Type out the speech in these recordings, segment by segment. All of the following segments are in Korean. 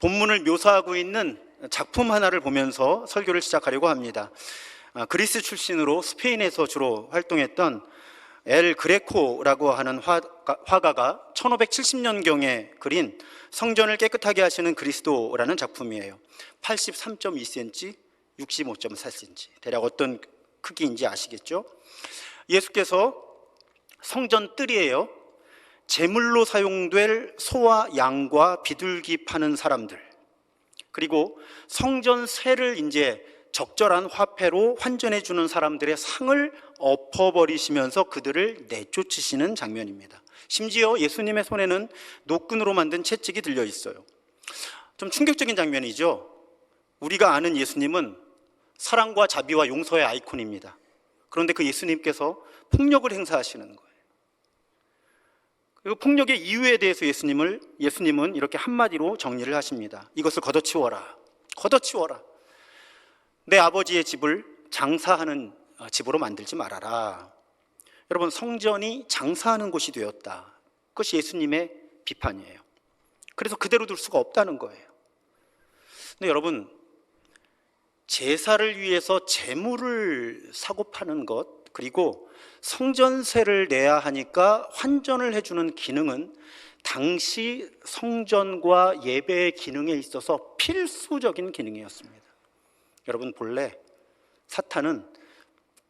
본문을 묘사하고 있는 작품 하나를 보면서 설교를 시작하려고 합니다. 아, 그리스 출신으로 스페인에서 주로 활동했던 엘 그레코라고 하는 화가, 화가 가 1570년경에 그린 성전을 깨끗하게 하시는 그리스도라는 작품이에요. 83.2cm, 65.4cm. 대략 어떤 크기인지 아시겠죠? 예수께서 성전 뜰이에요. 제물로 사용될 소와 양과 비둘기 파는 사람들. 그리고 성전 세를 이제 적절한 화폐로 환전해 주는 사람들의 상을 엎어버리시면서 그들을 내쫓으시는 장면입니다. 심지어 예수님의 손에는 노끈으로 만든 채찍이 들려 있어요. 좀 충격적인 장면이죠. 우리가 아는 예수님은 사랑과 자비와 용서의 아이콘입니다. 그런데 그 예수님께서 폭력을 행사하시는 거예요. 그리고 폭력의 이유에 대해서 예수님을 예수님은 이렇게 한마디로 정리를 하십니다. 이것을 걷어치워라. 걷어치워라. 내 아버지의 집을 장사하는 어, 집으로 만들지 말아라. 여러분 성전이 장사하는 곳이 되었다. 그것이 예수님의 비판이에요. 그래서 그대로 둘 수가 없다는 거예요. 근데 여러분 제사를 위해서 재물을 사고 파는 것 그리고 성전세를 내야 하니까 환전을 해주는 기능은 당시 성전과 예배의 기능에 있어서 필수적인 기능이었습니다. 여러분 본래 사탄은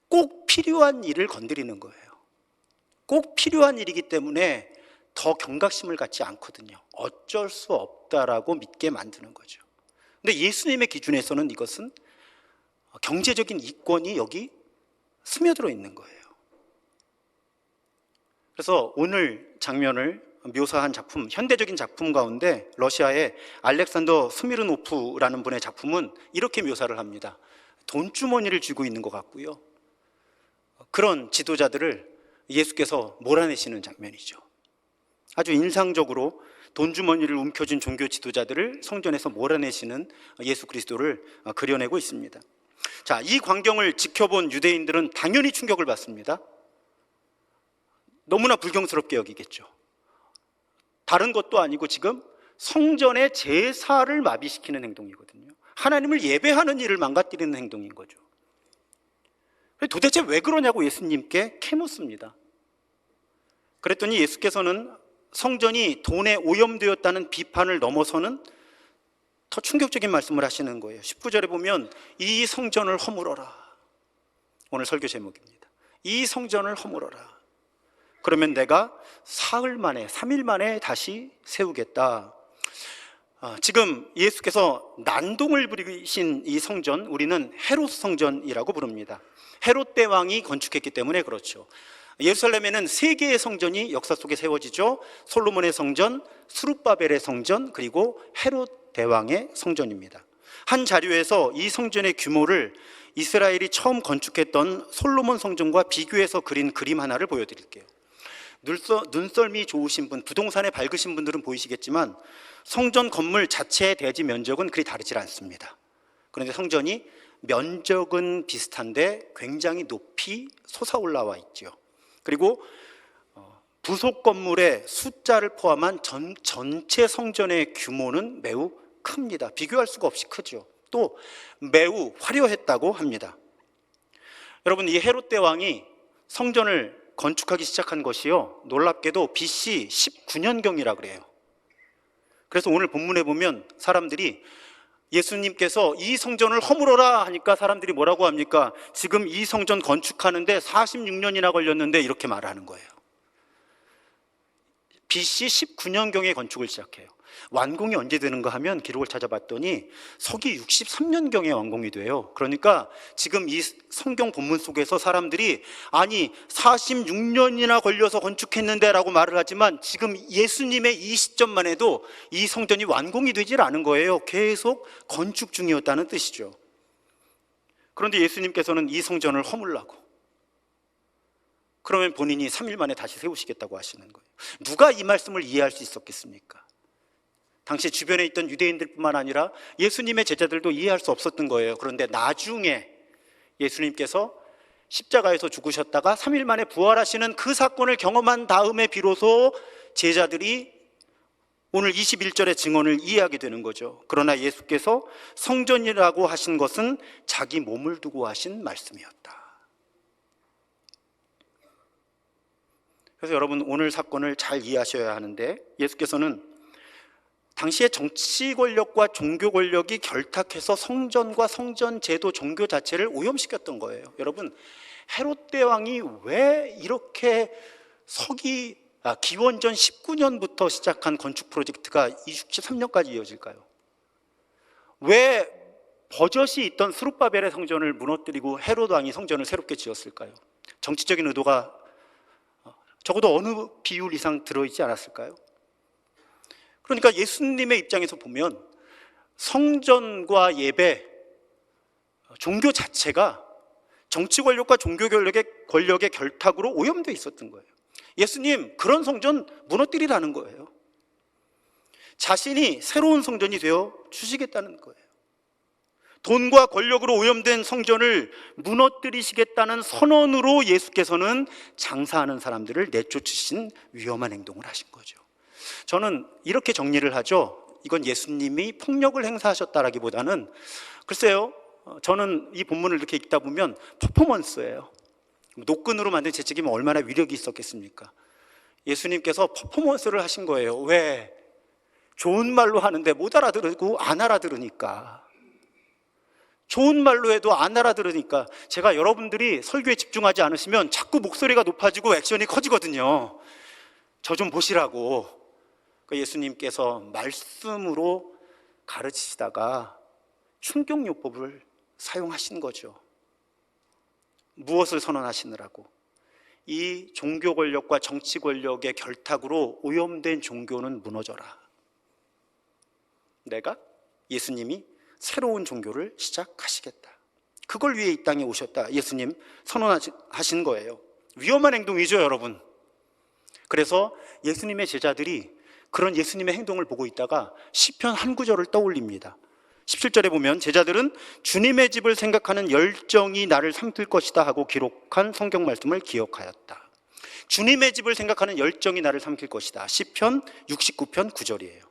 꼭 필요한 일을 건드리는 거예요. 꼭 필요한 일이기 때문에 더 경각심을 갖지 않거든요. 어쩔 수 없다라고 믿게 만드는 거죠. 근데 예수님의 기준에서는 이것은 경제적인 이권이 여기 스며들어 있는 거예요. 그래서 오늘 장면을 묘사한 작품, 현대적인 작품 가운데 러시아의 알렉산더 스미르노프라는 분의 작품은 이렇게 묘사를 합니다. 돈주머니를 쥐고 있는 것 같고요. 그런 지도자들을 예수께서 몰아내시는 장면이죠. 아주 인상적으로 돈주머니를 움켜쥔 종교 지도자들을 성전에서 몰아내시는 예수 그리스도를 그려내고 있습니다. 자, 이 광경을 지켜본 유대인들은 당연히 충격을 받습니다. 너무나 불경스럽게 여기겠죠. 다른 것도 아니고 지금 성전의 제사를 마비시키는 행동이거든요. 하나님을 예배하는 일을 망가뜨리는 행동인 거죠. 도대체 왜 그러냐고 예수님께 캐묻습니다. 그랬더니 예수께서는 성전이 돈에 오염되었다는 비판을 넘어서는 더 충격적인 말씀을 하시는 거예요. 19절에 보면 이 성전을 허물어라. 오늘 설교 제목입니다. 이 성전을 허물어라. 그러면 내가 사흘 만에, 3일 만에 다시 세우겠다. 아, 지금 예수께서 난동을 부리신 이 성전, 우리는 헤롯 성전이라고 부릅니다. 헤롯 대왕이 건축했기 때문에 그렇죠. 예루살렘에는 세 개의 성전이 역사 속에 세워지죠. 솔로몬의 성전, 수룹바벨의 성전, 그리고 헤롯 대왕의 성전입니다. 한 자료에서 이 성전의 규모를 이스라엘이 처음 건축했던 솔로몬 성전과 비교해서 그린 그림 하나를 보여드릴게요. 눈썰미 좋으신 분, 부동산에 밝으신 분들은 보이시겠지만 성전 건물 자체의 대지 면적은 그리 다르지 않습니다. 그런데 성전이 면적은 비슷한데 굉장히 높이 솟아 올라와 있죠. 그리고 어, 부속 건물의 숫자를 포함한 전, 전체 성전의 규모는 매우 큽니다. 비교할 수가 없이 크죠. 또 매우 화려했다고 합니다. 여러분 이 헤롯 대왕이 성전을 건축하기 시작한 것이요. 놀랍게도 BC 19년경이라 그래요. 그래서 오늘 본문에 보면 사람들이 예수님께서 이 성전을 허물어라 하니까 사람들이 뭐라고 합니까? 지금 이 성전 건축하는데 46년이나 걸렸는데 이렇게 말하는 거예요. BC 19년경에 건축을 시작해요. 완공이 언제 되는가 하면 기록을 찾아봤더니 서기 63년경에 완공이 돼요. 그러니까 지금 이 성경 본문 속에서 사람들이 아니 46년이나 걸려서 건축했는데 라고 말을 하지만 지금 예수님의 이 시점만 해도 이 성전이 완공이 되질 않은 거예요. 계속 건축 중이었다는 뜻이죠. 그런데 예수님께서는 이 성전을 허물라고 그러면 본인이 3일 만에 다시 세우시겠다고 하시는 거예요. 누가 이 말씀을 이해할 수 있었겠습니까? 당시 주변에 있던 유대인들뿐만 아니라 예수님의 제자들도 이해할 수 없었던 거예요. 그런데 나중에 예수님께서 십자가에서 죽으셨다가 3일 만에 부활하시는 그 사건을 경험한 다음에 비로소 제자들이 오늘 21절의 증언을 이해하게 되는 거죠. 그러나 예수께서 성전이라고 하신 것은 자기 몸을 두고 하신 말씀이었다. 그래서 여러분 오늘 사건을 잘 이해하셔야 하는데 예수께서는 당시의 정치 권력과 종교 권력이 결탁해서 성전과 성전 제도 종교 자체를 오염시켰던 거예요. 여러분 헤롯 대왕이 왜 이렇게 서기 아, 기원전 19년부터 시작한 건축 프로젝트가 63년까지 이어질까요? 왜 버젓이 있던 스룹바벨의 성전을 무너뜨리고 헤롯 왕이 성전을 새롭게 지었을까요? 정치적인 의도가 어, 적어도 어느 비율 이상 들어있지 않았을까요? 그러니까 예수님의 입장에서 보면 성전과 예배, 종교 자체가 정치 권력과 종교 권력의, 권력의 결탁으로 오염되어 있었던 거예요. 예수님, 그런 성전 무너뜨리라는 거예요. 자신이 새로운 성전이 되어 주시겠다는 거예요. 돈과 권력으로 오염된 성전을 무너뜨리시겠다는 선언으로 예수께서는 장사하는 사람들을 내쫓으신 위험한 행동을 하신 거죠. 저는 이렇게 정리를 하죠. 이건 예수님이 폭력을 행사하셨다라기보다는 글쎄요. 어, 저는 이 본문을 이렇게 읽다 보면 퍼포먼스예요. 노끈으로 만든 재책이면 얼마나 위력이 있었겠습니까? 예수님께서 퍼포먼스를 하신 거예요. 왜? 좋은 말로 하는데 못 알아들고 안 알아들으니까. 좋은 말로 해도 안 알아들으니까 제가 여러분들이 설교에 집중하지 않으시면 자꾸 목소리가 높아지고 액션이 커지거든요. 저 좀 보시라고. 그 예수님께서 말씀으로 가르치시다가 충격요법을 사용하신 거죠. 무엇을 선언하시느라고? 이 종교 권력과 정치 권력의 결탁으로 오염된 종교는 무너져라. 내가 예수님이 새로운 종교를 시작하시겠다. 그걸 위해 이 땅에 오셨다. 예수님 선언하신 거예요. 위험한 행동이죠, 여러분. 그래서 예수님의 제자들이 그런 예수님의 행동을 보고 있다가 시편 한 구절을 떠올립니다. 17절에 보면 제자들은 주님의 집을 생각하는 열정이 나를 삼킬 것이다 하고 기록한 성경 말씀을 기억하였다. 주님의 집을 생각하는 열정이 나를 삼킬 것이다. 시편 69편 9절이에요.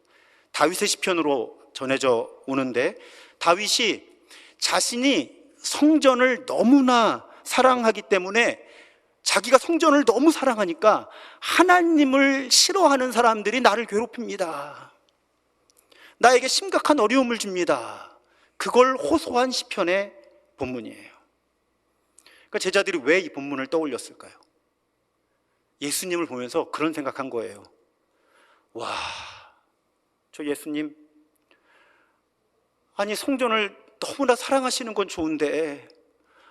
다윗의 시편으로 전해져 오는데 다윗이 자신이 성전을 너무나 사랑하기 때문에 자기가 성전을 너무 사랑하니까 하나님을 싫어하는 사람들이 나를 괴롭힙니다. 나에게 심각한 어려움을 줍니다. 그걸 호소한 시편의 본문이에요. 그러니까 제자들이 왜 이 본문을 떠올렸을까요? 예수님을 보면서 그런 생각한 거예요. 와, 저 예수님, 아니 성전을 너무나 사랑하시는 건 좋은데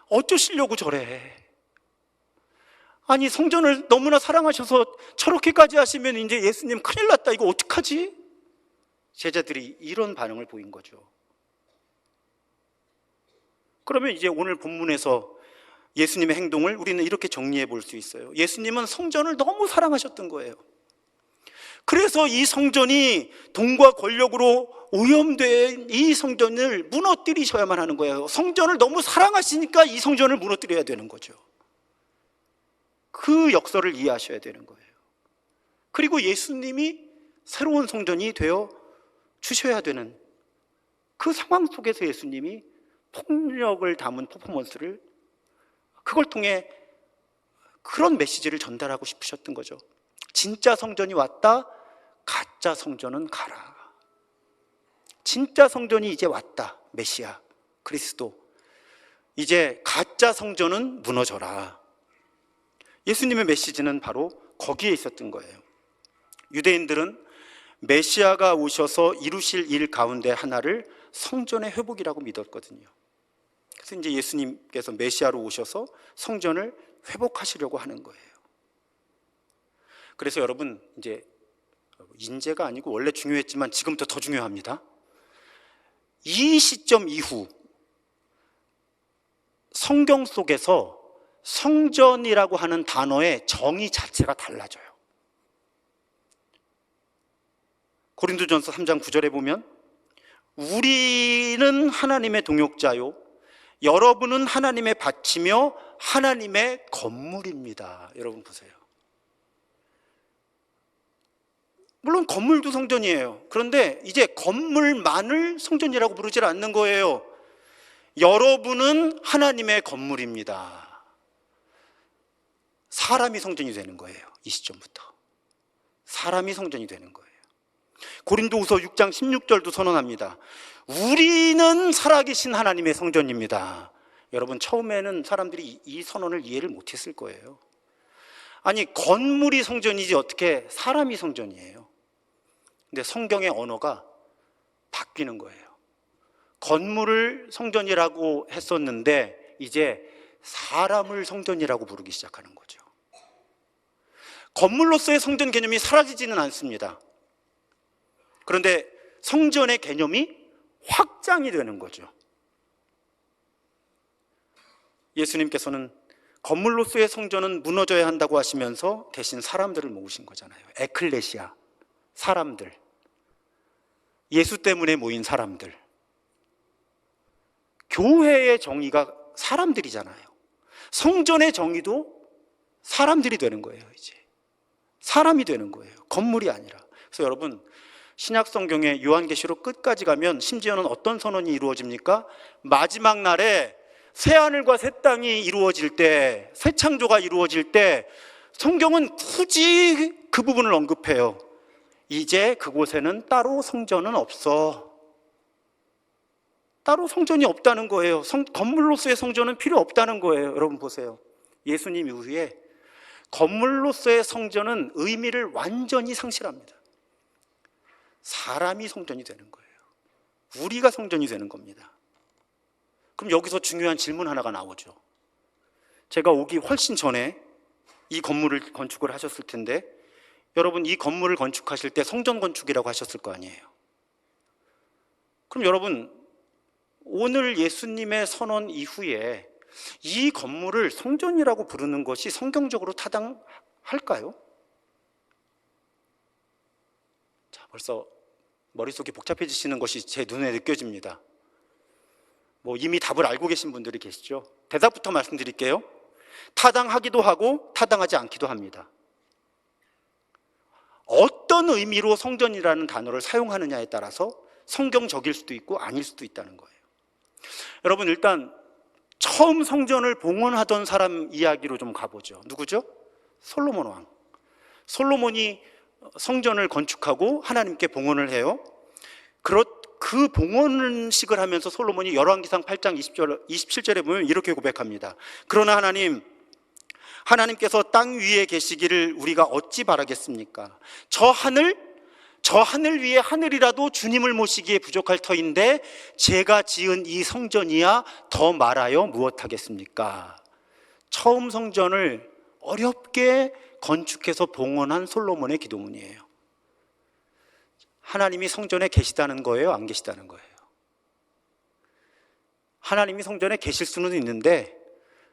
어쩌시려고 저래? 아니 성전을 너무나 사랑하셔서 저렇게까지 하시면 이제 예수님 큰일 났다. 이거 어떡하지? 제자들이 이런 반응을 보인 거죠. 그러면 이제 오늘 본문에서 예수님의 행동을 우리는 이렇게 정리해 볼 수 있어요. 예수님은 성전을 너무 사랑하셨던 거예요. 그래서 이 성전이 돈과 권력으로 오염된 이 성전을 무너뜨리셔야만 하는 거예요. 성전을 너무 사랑하시니까 이 성전을 무너뜨려야 되는 거죠. 그 역설을 이해하셔야 되는 거예요. 그리고 예수님이 새로운 성전이 되어 주셔야 되는 그 상황 속에서 예수님이 폭력을 담은 퍼포먼스를 그걸 통해 그런 메시지를 전달하고 싶으셨던 거죠. 진짜 성전이 왔다, 가짜 성전은 가라. 진짜 성전이 이제 왔다, 메시아, 그리스도. 이제 가짜 성전은 무너져라. 예수님의 메시지는 바로 거기에 있었던 거예요. 유대인들은 메시아가 오셔서 이루실 일 가운데 하나를 성전의 회복이라고 믿었거든요. 그래서 이제 예수님께서 메시아로 오셔서 성전을 회복하시려고 하는 거예요. 그래서 여러분 이제 인재가 아니고 원래 중요했지만 지금부터 더 중요합니다. 이 시점 이후 성경 속에서 성전이라고 하는 단어의 정의 자체가 달라져요. 고린도전서 3장 9절에 보면 우리는 하나님의 동역자요 여러분은 하나님의 밭이며 하나님의 건물입니다. 여러분 보세요. 물론 건물도 성전이에요. 그런데 이제 건물만을 성전이라고 부르질 않는 거예요. 여러분은 하나님의 건물입니다. 사람이 성전이 되는 거예요. 이 시점부터. 사람이 성전이 되는 거예요. 고린도후서 6장 16절도 선언합니다. 우리는 살아계신 하나님의 성전입니다. 여러분 처음에는 사람들이 이- 이 선언을 이해를 못했을 거예요. 아니 건물이 성전이지 어떻게 사람이 성전이에요. 근데 성경의 언어가 바뀌는 거예요. 건물을 성전이라고 했었는데 이제 사람을 성전이라고 부르기 시작하는 거죠. 건물로서의 성전 개념이 사라지지는 않습니다. 그런데 성전의 개념이 확장이 되는 거죠. 예수님께서는 건물로서의 성전은 무너져야 한다고 하시면서 대신 사람들을 모으신 거잖아요. 에클레시아, 사람들. 예수 때문에 모인 사람들. 교회의 정의가 사람들이잖아요. 성전의 정의도 사람들이 되는 거예요, 이제. 사람이 되는 거예요. 건물이 아니라. 그래서 여러분, 신약 성경의 요한계시록 끝까지 가면 심지어는 어떤 선언이 이루어집니까? 마지막 날에 새 하늘과 새 땅이 이루어질 때, 새 창조가 이루어질 때 성경은 굳이 그 부분을 언급해요. 이제 그곳에는 따로 성전은 없어. 따로 성전이 없다는 거예요. 성, 건물로서의 성전은 필요 없다는 거예요. 여러분 보세요. 예수님 이후에 건물로서의 성전은 의미를 완전히 상실합니다. 사람이 성전이 되는 거예요. 우리가 성전이 되는 겁니다. 그럼 여기서 중요한 질문 하나가 나오죠. 제가 오기 훨씬 전에 이 건물을 건축을 하셨을 텐데 여러분 이 건물을 건축하실 때 성전 건축이라고 하셨을 거 아니에요. 그럼 여러분 오늘 예수님의 선언 이후에 이 건물을 성전이라고 부르는 것이 성경적으로 타당할까요? 자, 벌써 머릿속이 복잡해지시는 것이 제 눈에 느껴집니다. 뭐 이미 답을 알고 계신 분들이 계시죠? 대답부터 말씀드릴게요. 타당하기도 하고 타당하지 않기도 합니다. 어떤 의미로 성전이라는 단어를 사용하느냐에 따라서 성경적일 수도 있고 아닐 수도 있다는 거예요. 여러분 일단 처음 성전을 봉헌하던 사람 이야기로 좀 가보죠. 누구죠? 솔로몬 왕. 솔로몬이 성전을 건축하고 하나님께 봉헌을 해요. 그렇 그 봉헌식을 하면서 솔로몬이 열왕기상 8장 20절, 27절에 보면 이렇게 고백합니다. 그러나 하나님, 하나님께서 땅 위에 계시기를 우리가 어찌 바라겠습니까? 저 하늘, 저 하늘 위에 하늘이라도 주님을 모시기에 부족할 터인데 제가 지은 이 성전이야 더 말하여 무엇하겠습니까? 처음 성전을 어렵게 건축해서 봉헌한 솔로몬의 기도문이에요. 하나님이 성전에 계시다는 거예요? 안 계시다는 거예요? 하나님이 성전에 계실 수는 있는데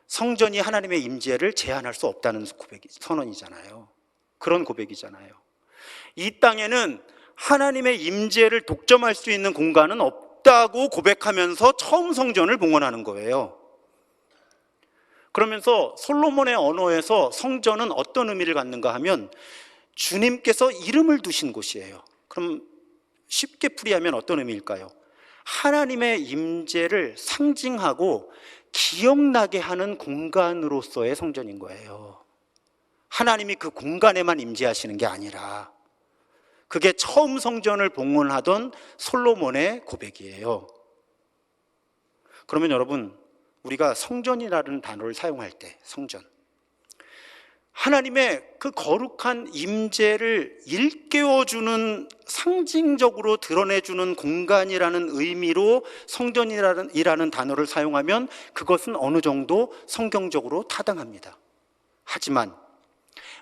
성전이 하나님의 임재를 제한할 수 없다는 고백이 선언이잖아요. 그런 고백이잖아요. 이 땅에는 하나님의 임재를 독점할 수 있는 공간은 없다고 고백하면서 처음 성전을 봉헌하는 거예요. 그러면서 솔로몬의 언어에서 성전은 어떤 의미를 갖는가 하면 주님께서 이름을 두신 곳이에요. 그럼 쉽게 풀이하면 어떤 의미일까요? 하나님의 임재를 상징하고 기억나게 하는 공간으로서의 성전인 거예요. 하나님이 그 공간에만 임재하시는 게 아니라 그게 처음 성전을 봉헌하던 솔로몬의 고백이에요. 그러면 여러분 우리가 성전이라는 단어를 사용할 때 성전 하나님의 그 거룩한 임재를 일깨워주는 상징적으로 드러내주는 공간이라는 의미로 성전이라는 이라는 단어를 사용하면 그것은 어느 정도 성경적으로 타당합니다. 하지만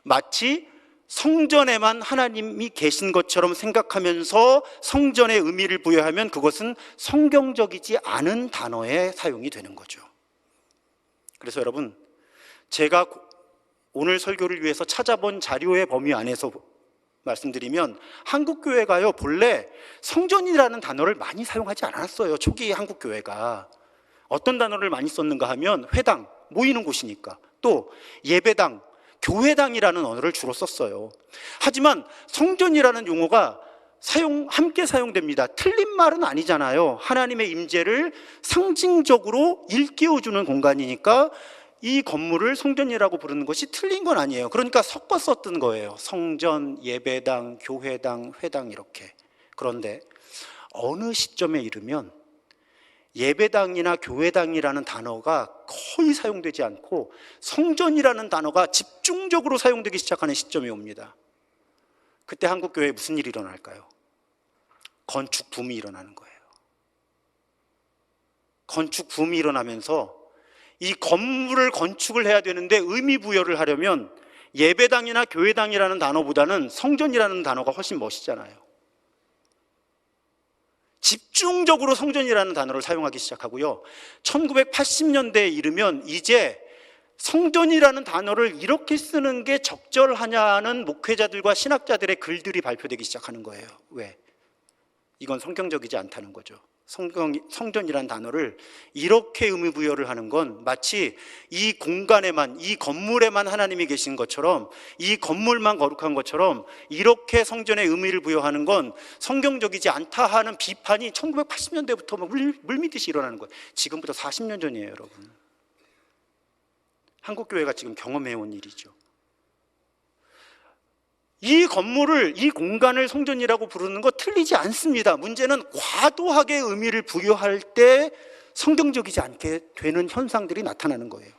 마치 성전에만 하나님이 계신 것처럼 생각하면서 성전의 의미를 부여하면 그것은 성경적이지 않은 단어의 사용이 되는 거죠. 그래서 여러분, 제가 오늘 설교를 위해서 찾아본 자료의 범위 안에서 말씀드리면 한국 교회가요 본래 성전이라는 단어를 많이 사용하지 않았어요 초기 한국 교회가 어떤 단어를 많이 썼는가 하면 회당 모이는 곳이니까 또 예배당 교회당이라는 언어를 주로 썼어요. 하지만 성전이라는 용어가 사용 함께 사용됩니다. 틀린 말은 아니잖아요. 하나님의 임재를 상징적으로 일깨워 주는 공간이니까 이 건물을 성전이라고 부르는 것이 틀린 건 아니에요. 그러니까 섞어 썼던 거예요. 성전, 예배당, 교회당, 회당 이렇게. 그런데 어느 시점에 이르면 예배당이나 교회당이라는 단어가 거의 사용되지 않고 성전이라는 단어가 집중적으로 사용되기 시작하는 시점이 옵니다. 그때 한국 교회에 무슨 일이 일어날까요? 건축 붐이 일어나는 거예요. 건축 붐이 일어나면서 이 건물을 건축을 해야 되는데 의미 부여를 하려면 예배당이나 교회당이라는 단어보다는 성전이라는 단어가 훨씬 멋있잖아요. 집중적으로 성전이라는 단어를 사용하기 시작하고요. 1980년대에 이르면 이제 성전이라는 단어를 이렇게 쓰는 게 적절하냐는 목회자들과 신학자들의 글들이 발표되기 시작하는 거예요. 왜? 이건 성경적이지 않다는 거죠. 성경, 성전이라는 단어를 이렇게 의미 부여를 하는 건 마치 이 공간에만, 이 건물에만 하나님이 계신 것처럼 이 건물만 거룩한 것처럼 이렇게 성전의 의미를 부여하는 건 성경적이지 않다 하는 비판이 1980년대부터 물, 물밀듯이 일어나는 거예요. 지금부터 40년 전이에요, 여러분. 한국교회가 지금 경험해온 일이죠. 이 건물을, 이 공간을 성전이라고 부르는 거 틀리지 않습니다. 문제는 과도하게 의미를 부여할 때 성경적이지 않게 되는 현상들이 나타나는 거예요.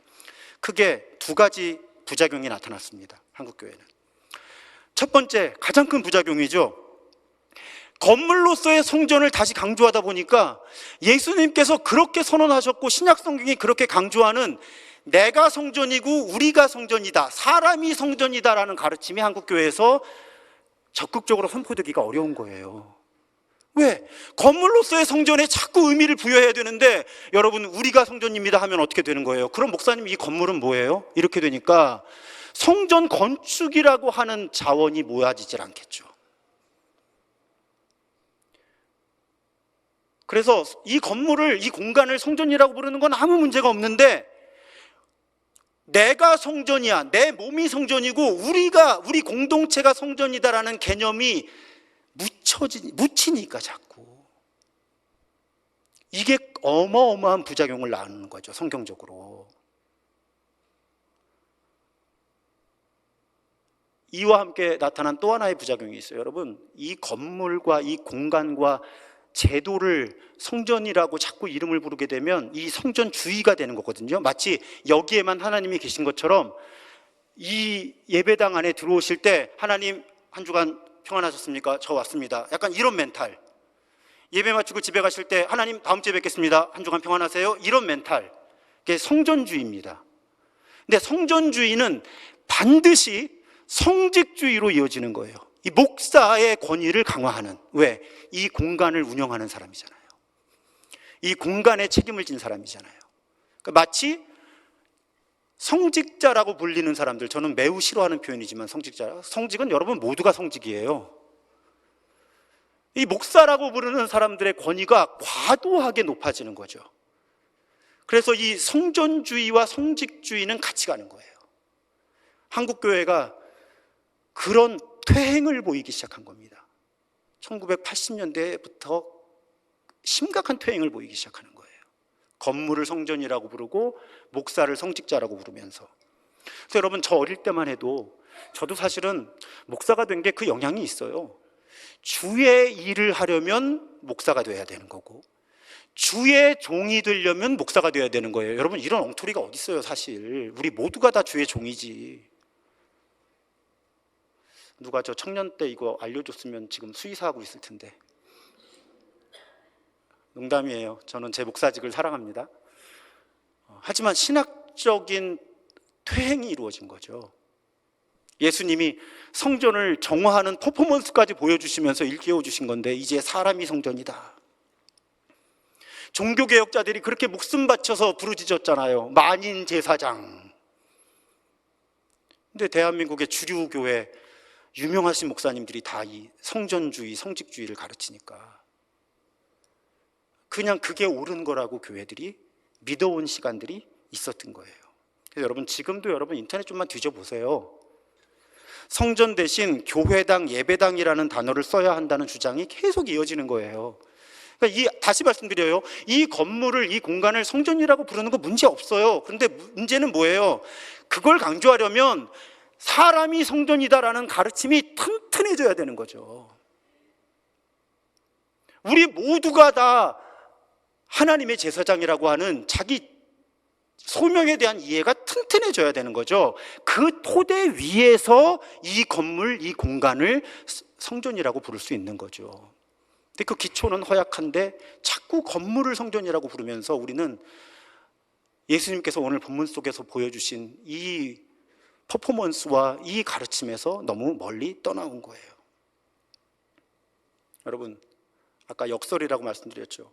크게 두 가지 부작용이 나타났습니다. 한국교회는. 첫 번째, 가장 큰 부작용이죠. 건물로서의 성전을 다시 강조하다 보니까 예수님께서 그렇게 선언하셨고 신약 성경이 그렇게 강조하는 내가 성전이고 우리가 성전이다. 사람이 성전이다라는 가르침이 한국 교회에서 적극적으로 선포되기가 어려운 거예요. 왜? 건물로서의 성전에 자꾸 의미를 부여해야 되는데 여러분 우리가 성전입니다 하면 어떻게 되는 거예요? 그럼 목사님 이 건물은 뭐예요? 이렇게 되니까 성전 건축이라고 하는 자원이 모아지질 않겠죠. 그래서 이 건물을 이 공간을 성전이라고 부르는 건 아무 문제가 없는데 내가 성전이야. 내 몸이 성전이고 우리가 우리 공동체가 성전이다라는 개념이 묻혀지 묻히니까 자꾸 이게 어마어마한 부작용을 낳는 거죠. 성경적으로. 이와 함께 나타난 또 하나의 부작용이 있어요. 여러분, 이 건물과 이 공간과 제도를 성전이라고 자꾸 이름을 부르게 되면 이 성전 주의가 되는 거거든요. 마치 여기에만 하나님이 계신 것처럼 이 예배당 안에 들어오실 때 하나님 한 주간 평안하셨습니까? 저 왔습니다. 약간 이런 멘탈. 예배 마치고 집에 가실 때 하나님 다음 주에 뵙겠습니다. 한 주간 평안하세요. 이런 멘탈. 그게 성전주의입니다. 근데 성전주의는 반드시 성직주의로 이어지는 거예요. 이 목사의 권위를 강화하는 왜? 이 공간을 운영하는 사람이잖아요. 이 공간에 책임을 진 사람이잖아요. 그러니까 마치 성직자라고 불리는 사람들 저는 매우 싫어하는 표현이지만 성직자 성직은 여러분 모두가 성직이에요. 이 목사라고 부르는 사람들의 권위가 과도하게 높아지는 거죠. 그래서 이 성전주의와 성직주의는 같이 가는 거예요. 한국 교회가 그런 퇴행을 보이기 시작한 겁니다. 1980년대부터 심각한 퇴행을 보이기 시작하는 거예요. 건물을 성전이라고 부르고 목사를 성직자라고 부르면서. 그래서 여러분 저 어릴 때만 해도 저도 사실은 목사가 된 게 그 영향이 있어요. 주의 일을 하려면 목사가 돼야 되는 거고 주의 종이 되려면 목사가 돼야 되는 거예요. 여러분 이런 엉터리가 어디 있어요, 사실. 우리 모두가 다 주의 종이지. 누가 저 청년 때 이거 알려줬으면 지금 수의사하고 있을 텐데. 농담이에요. 저는 제 목사직을 사랑합니다. 어, 하지만 신학적인 퇴행이 이루어진 거죠. 예수님이 성전을 정화하는 퍼포먼스까지 보여주시면서 일깨워 주신 건데 이제 사람이 성전이다. 종교개혁자들이 그렇게 목숨 바쳐서 부르짖었잖아요. 만인 제사장. 근데 대한민국의 주류 교회 유명하신 목사님들이 다 이 성전주의, 성직주의를 가르치니까 그냥 그게 옳은 거라고 교회들이 믿어온 시간들이 있었던 거예요. 그래서 여러분 지금도 여러분 인터넷 좀만 뒤져보세요. 성전 대신 교회당, 예배당이라는 단어를 써야 한다는 주장이 계속 이어지는 거예요. 그러니까 이 다시 말씀드려요. 이 건물을 이 공간을 성전이라고 부르는 거 문제 없어요. 그런데 문제는 뭐예요? 그걸 강조하려면 사람이 성전이다라는 가르침이 튼튼해져야 되는 거죠. 우리 모두가 다 하나님의 제사장이라고 하는 자기 소명에 대한 이해가 튼튼해져야 되는 거죠. 그 토대 위에서 이 건물, 이 공간을 성전이라고 부를 수 있는 거죠. 근데 그 기초는 허약한데 자꾸 건물을 성전이라고 부르면서 우리는 예수님께서 오늘 본문 속에서 보여주신 이 퍼포먼스와 이 가르침에서 너무 멀리 떠나온 거예요. 여러분, 아까 역설이라고 말씀드렸죠.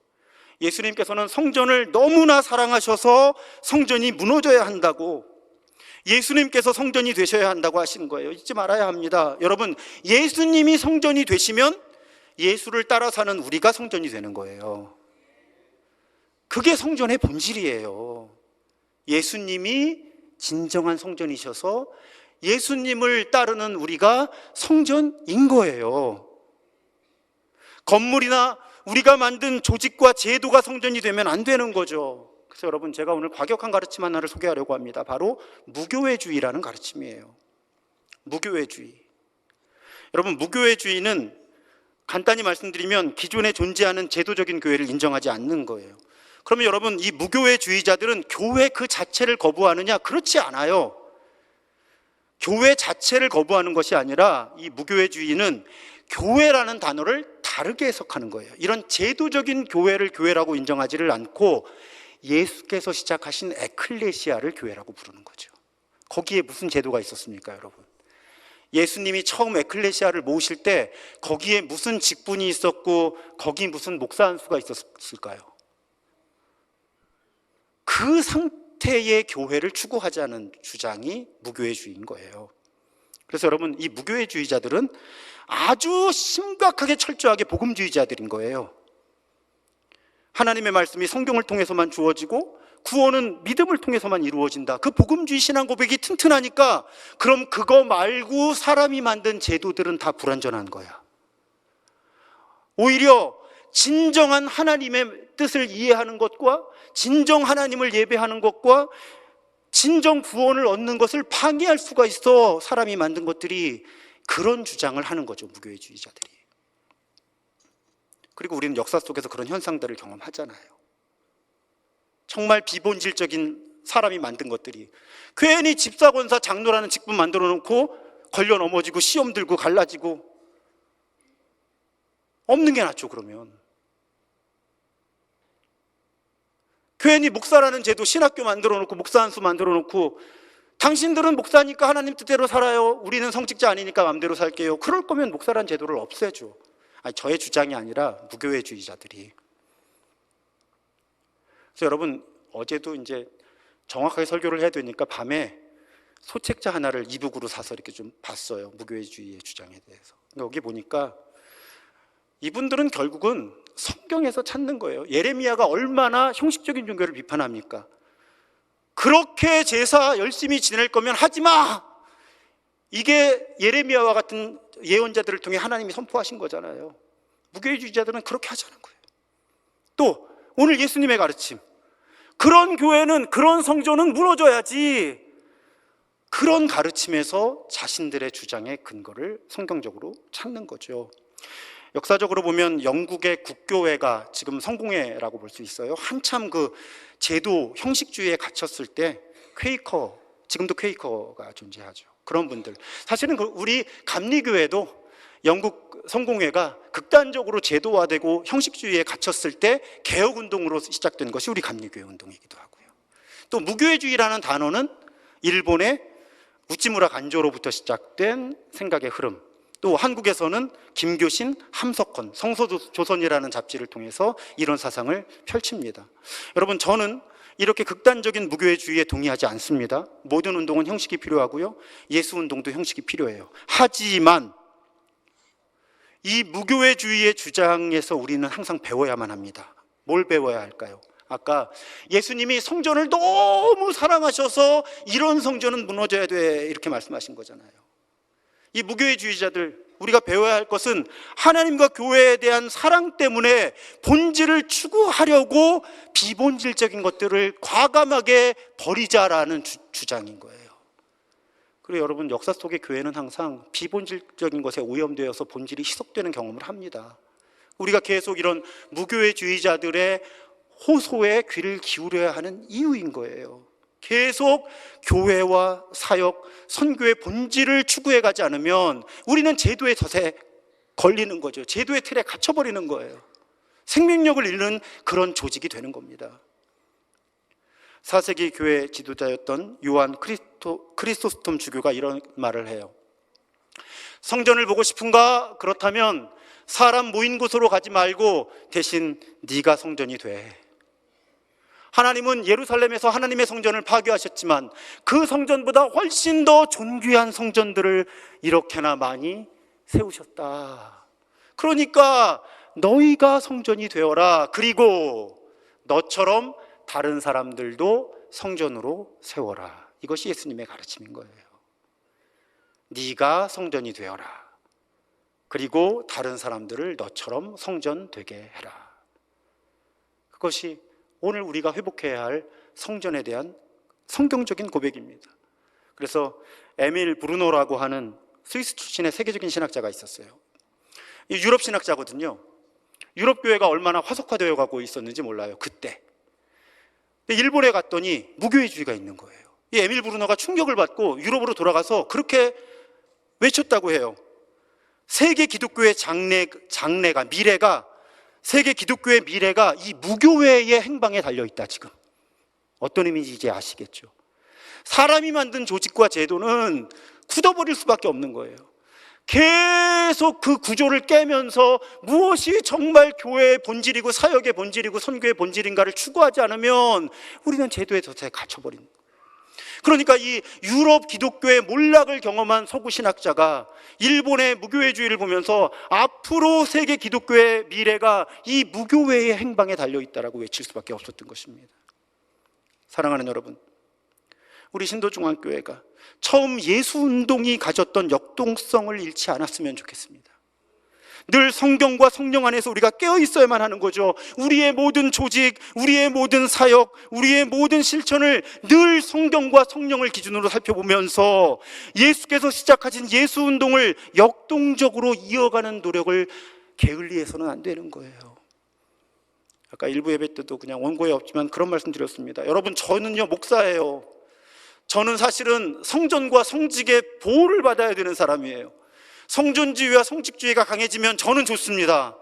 예수님께서는 성전을 너무나 사랑하셔서 성전이 무너져야 한다고 예수님께서 성전이 되셔야 한다고 하시는 거예요. 잊지 말아야 합니다. 여러분, 예수님이 성전이 되시면 예수를 따라 사는 우리가 성전이 되는 거예요. 그게 성전의 본질이에요. 예수님이 진정한 성전이셔서 예수님을 따르는 우리가 성전인 거예요. 건물이나 우리가 만든 조직과 제도가 성전이 되면 안 되는 거죠. 그래서 여러분 제가 오늘 과격한 가르침 하나를 소개하려고 합니다. 바로 무교회주의라는 가르침이에요. 무교회주의. 여러분 무교회주의는 간단히 말씀드리면 기존에 존재하는 제도적인 교회를 인정하지 않는 거예요. 그러면 여러분 이 무교회주의자들은 교회 그 자체를 거부하느냐? 그렇지 않아요. 교회 자체를 거부하는 것이 아니라 이 무교회주의는 교회라는 단어를 다르게 해석하는 거예요. 이런 제도적인 교회를 교회라고 인정하지를 않고 예수께서 시작하신 에클레시아를 교회라고 부르는 거죠. 거기에 무슨 제도가 있었습니까, 여러분? 예수님이 처음 에클레시아를 모으실 때 거기에 무슨 직분이 있었고 거기 무슨 목사 한 수가 있었을까요? 그 상태의 교회를 추구하자는 주장이 무교회주의인 거예요. 그래서 여러분 이 무교회주의자들은 아주 심각하게 철저하게 복음주의자들인 거예요. 하나님의 말씀이 성경을 통해서만 주어지고 구원은 믿음을 통해서만 이루어진다. 그 복음주의 신앙 고백이 튼튼하니까 그럼 그거 말고 사람이 만든 제도들은 다 불완전한 거야. 오히려 진정한 하나님의 뜻을 이해하는 것과 진정 하나님을 예배하는 것과 진정 구원을 얻는 것을 방해할 수가 있어 사람이 만든 것들이 그런 주장을 하는 거죠 무교회주의자들이. 그리고 우리는 역사 속에서 그런 현상들을 경험하잖아요. 정말 비본질적인 사람이 만든 것들이 괜히 집사 권사 장로라는 직분 만들어 놓고 걸려 넘어지고 시험 들고 갈라지고 없는 게 낫죠 그러면 괜히 목사라는 제도 신학교 만들어 놓고 목사 한 수 만들어 놓고 당신들은 목사니까 하나님 뜻대로 살아요. 우리는 성직자 아니니까 마음대로 살게요. 그럴 거면 목사란 제도를 없애줘. 아니, 저의 주장이 아니라 무교회주의자들이. 그래서 여러분 어제도 이제 정확하게 설교를 해야 되니까 밤에 소책자 하나를 이북으로 사서 이렇게 좀 봤어요. 무교회주의의 주장에 대해서. 여기 보니까 이분들은 결국은 성경에서 찾는 거예요. 예레미야가 얼마나 형식적인 종교를 비판합니까? 그렇게 제사 열심히 지낼 거면 하지 마! 이게 예레미야와 같은 예언자들을 통해 하나님이 선포하신 거잖아요. 무교회주의자들은 그렇게 하자는 거예요. 또 오늘 예수님의 가르침. 그런 교회는 그런 성전은 무너져야지. 그런 가르침에서 자신들의 주장의 근거를 성경적으로 찾는 거죠. 역사적으로 보면 영국의 국교회가 지금 성공회라고 볼 수 있어요. 한참 그 제도 형식주의에 갇혔을 때 퀘이커, 지금도 퀘이커가 존재하죠. 그런 분들. 사실은 그 우리 감리교회도 영국 성공회가 극단적으로 제도화되고 형식주의에 갇혔을 때 개혁 운동으로 시작된 것이 우리 감리교회 운동이기도 하고요. 또 무교회주의라는 단어는 일본의 우찌무라 간조로부터 시작된 생각의 흐름, 또 한국에서는 김교신, 함석헌, 성서조선이라는 잡지를 통해서 이런 사상을 펼칩니다. 여러분, 저는 이렇게 극단적인 무교회주의에 동의하지 않습니다. 모든 운동은 형식이 필요하고요. 예수 운동도 형식이 필요해요. 하지만 이 무교회주의의 주장에서 우리는 항상 배워야만 합니다. 뭘 배워야 할까요? 아까 예수님이 성전을 너무 사랑하셔서 이런 성전은 무너져야 돼 이렇게 말씀하신 거잖아요. 이 무교회주의자들 우리가 배워야 할 것은 하나님과 교회에 대한 사랑 때문에 본질을 추구하려고 비본질적인 것들을 과감하게 버리자라는 주, 주장인 거예요. 그리고 여러분 역사 속의 교회는 항상 비본질적인 것에 오염되어서 본질이 희석되는 경험을 합니다. 우리가 계속 이런 무교회주의자들의 호소에 귀를 기울여야 하는 이유인 거예요. 계속 교회와 사역, 선교의 본질을 추구해 가지 않으면 우리는 제도의 덫에 걸리는 거죠. 제도의 틀에 갇혀버리는 거예요. 생명력을 잃는 그런 조직이 되는 겁니다. 4세기 교회 지도자였던 요한 크리스토, 크리스토스톰 주교가 이런 말을 해요. 성전을 보고 싶은가? 그렇다면 사람 모인 곳으로 가지 말고 대신 네가 성전이 돼. 하나님은 예루살렘에서 하나님의 성전을 파괴하셨지만 그 성전보다 훨씬 더 존귀한 성전들을 이렇게나 많이 세우셨다. 그러니까 너희가 성전이 되어라. 그리고 너처럼 다른 사람들도 성전으로 세워라. 이것이 예수님의 가르침인 거예요. 네가 성전이 되어라. 그리고 다른 사람들을 너처럼 성전 되게 해라. 그것이 오늘 우리가 회복해야 할 성전에 대한 성경적인 고백입니다. 그래서 에밀 브루노라고 하는 스위스 출신의 세계적인 신학자가 있었어요. 이 유럽 신학자거든요. 유럽 교회가 얼마나 화석화되어 가고 있었는지 몰라요. 그때. 일본에 갔더니 무교회주의가 있는 거예요. 이 에밀 브루노가 충격을 받고 유럽으로 돌아가서 그렇게 외쳤다고 해요. 세계 기독교의 장래, 장래가, 미래가, 세계 기독교의 미래가 이 무교회의 행방에 달려 있다, 지금. 어떤 의미인지 이제 아시겠죠. 사람이 만든 조직과 제도는 굳어버릴 수밖에 없는 거예요. 계속 그 구조를 깨면서 무엇이 정말 교회의 본질이고 사역의 본질이고 선교의 본질인가를 추구하지 않으면 우리는 제도의 덫에 갇혀버린 거예요. 그러니까 이 유럽 기독교의 몰락을 경험한 서구 신학자가 일본의 무교회주의를 보면서 앞으로 세계 기독교의 미래가 이 무교회의 행방에 달려 있다라고 외칠 수밖에 없었던 것입니다. 사랑하는 여러분, 우리 신도중앙교회가 처음 예수 운동이 가졌던 역동성을 잃지 않았으면 좋겠습니다. 늘 성경과 성령 안에서 우리가 깨어 있어야만 하는 거죠. 우리의 모든 조직, 우리의 모든 사역, 우리의 모든 실천을 늘 성경과 성령을 기준으로 살펴보면서 예수께서 시작하신 예수 운동을 역동적으로 이어가는 노력을 게을리해서는 안 되는 거예요. 아까 일부 예배 때도 그냥 원고에 없지만 그런 말씀 드렸습니다. 여러분, 저는요, 목사예요. 저는 사실은 성전과 성직의 보호를 받아야 되는 사람이에요. 성전주의와 성직주의가 강해지면 저는 좋습니다.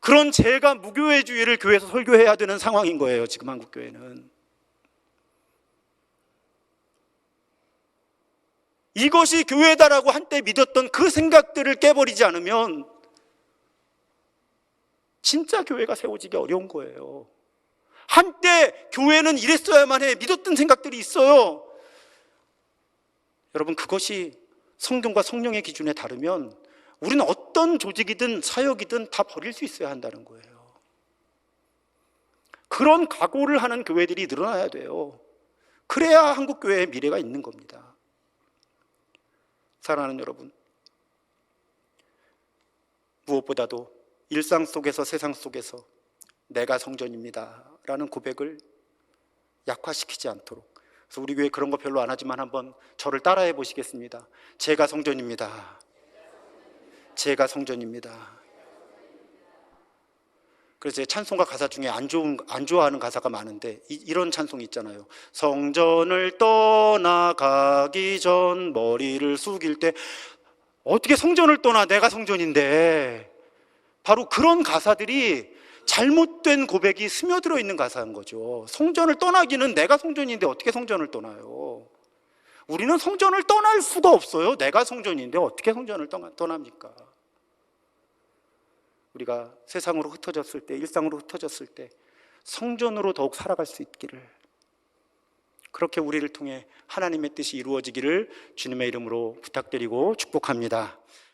그런 제가 무교회주의를 교회에서 설교해야 되는 상황인 거예요, 지금 한국교회는. 이것이 교회다라고 한때 믿었던 그 생각들을 깨버리지 않으면 진짜 교회가 세워지기 어려운 거예요. 한때 교회는 이랬어야만 해 믿었던 생각들이 있어요. 여러분, 그것이 성경과 성령의 기준에 다르면 우리는 어떤 조직이든 사역이든 다 버릴 수 있어야 한다는 거예요. 그런 각오를 하는 교회들이 늘어나야 돼요. 그래야 한국 교회의 미래가 있는 겁니다. 사랑하는 여러분, 무엇보다도 일상 속에서 세상 속에서 내가 성전입니다. 라는 고백을 약화시키지 않도록 그래서 우리 교회 그런 거 별로 안 하지만 한번 저를 따라해 보시겠습니다. 제가 성전입니다. 제가 성전입니다. 그래서 제 찬송가 가사 중에 안 좋은 안 좋아하는 가사가 많은데 이, 런 찬송이 있잖아요. 성전을 떠나가기 전 머리를 숙일 때 어떻게 성전을 떠나 내가 성전인데 바로 그런 가사들이 잘못된 고백이 스며들어 있는 가사인 거죠. 성전을 떠나기는 내가 성전인데 어떻게 성전을 떠나요? 우리는 성전을 떠날 수가 없어요. 내가 성전인데 어떻게 성전을 떠납니까? 우리가 세상으로 흩어졌을 때, 일상으로 흩어졌을 때 성전으로 더욱 살아갈 수 있기를 그렇게 우리를 통해 하나님의 뜻이 이루어지기를 주님의 이름으로 부탁드리고 축복합니다.